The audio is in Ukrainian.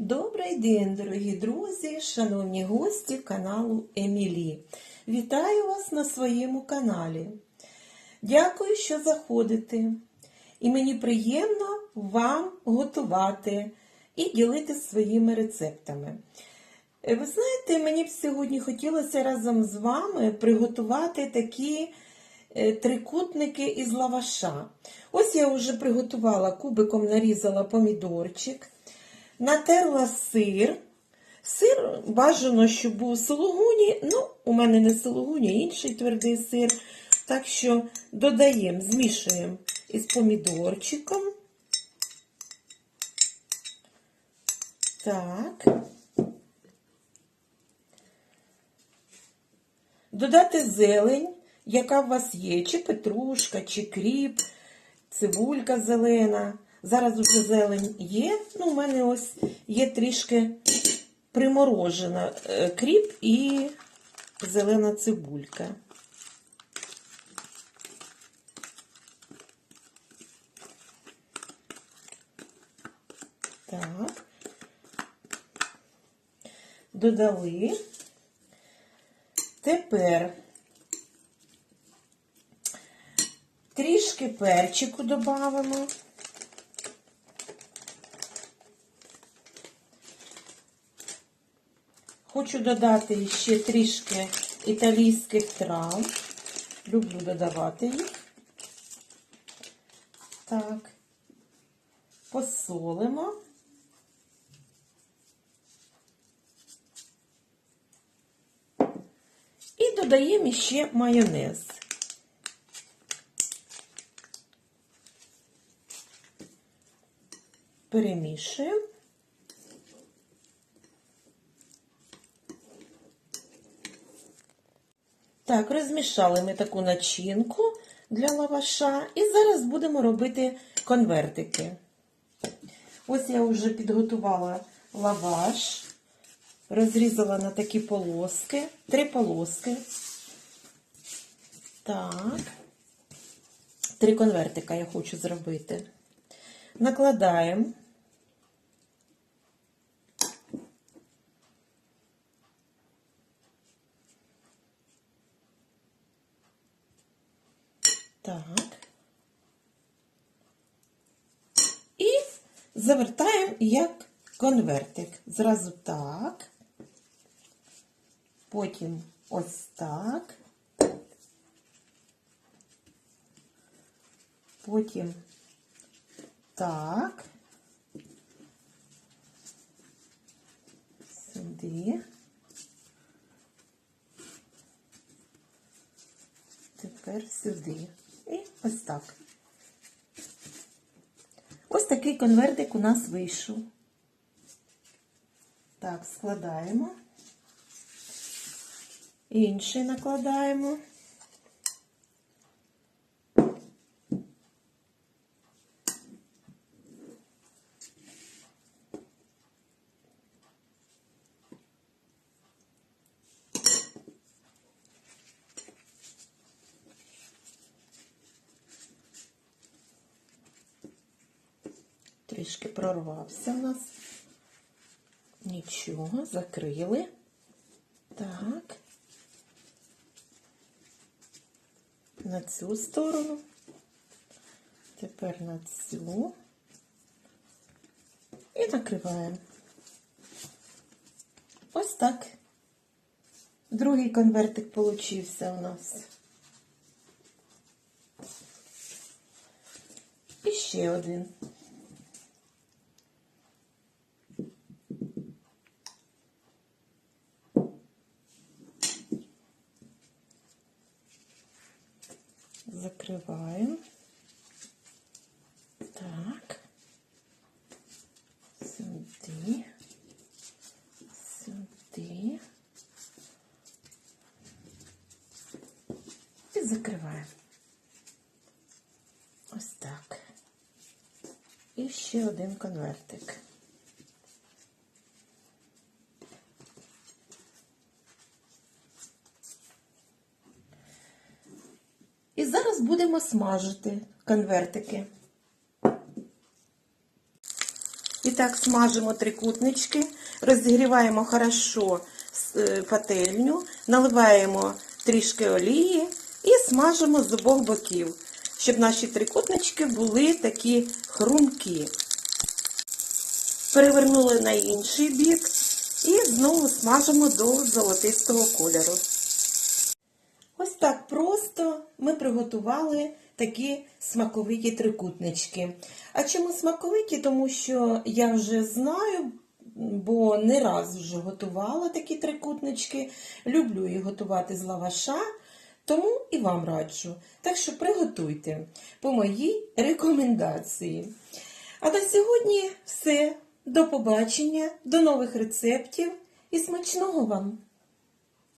Добрий день, дорогі друзі, шановні гості каналу Емілі. Вітаю вас на своєму каналі. Дякую, що заходите. І мені приємно вам готувати і ділитися своїми рецептами. Е, Ви знаєте, мені б сьогодні хотілося разом з вами приготувати такі е, трикутники із лаваша. Ось я вже приготувала кубиком нарізала помідорчик, натерла сир. Сир бажано, щоб був сологуні. Ну, у мене не сологуні, а інший твердий сир. Так що додаємо, змішуємо із помідорчиком. Так. Додати зелень, яка у вас є, чи петрушка, чи кріп, цибулька зелена. Зараз уже зелень є. Ну, у мене ось є трішки приморожена е, кріп і зелена цибулька. Так. Додали. Тепер трішки перчику додамо. Хочу додати ще трішки італійських трав. Люблю додавати їх. Так, посолимо. І додаємо ще майонез. Перемішуємо. Так, розмішали ми таку начинку для лаваша. І зараз будемо робити конвертики. Ось я вже підготувала лаваш, розрізала на такі полоски, три полоски. Так, три конвертика я хочу зробити. Накладаємо. Так. І завертаємо як конвертик. Зразу так. Потім ось так. Потім так. Сюди. Тепер сюди. І ось так. Ось такий конвертик у нас вийшов. Так, складаємо. Інший накладаємо. Трішки прорвався у нас. Нічого, закрили. Так. На цю сторону. Тепер на цю. І накриваємо. Ось так. Другий конвертик получився у нас. І ще один. Закриваємо. Так. Сюди. Сюди. І закриваємо. Ось так. І ще один конвертик. І зараз будемо смажити конвертики. І так смажимо трикутнички, розігріваємо хорошо е, пательню, наливаємо трішки олії і смажимо з обох боків, щоб наші трикутнички були такі хрумкі. Перевернули на інший бік і знову смажимо до золотистого кольору. Ми приготували такі смаковиті трикутнички. А чому смаковиті? Тому що я вже знаю, бо не раз вже готувала такі трикутнички. Люблю їх готувати з лаваша, тому і вам раджу. Так що приготуйте по моїй рекомендації. А на сьогодні все. До побачення, до нових рецептів і смачного вам!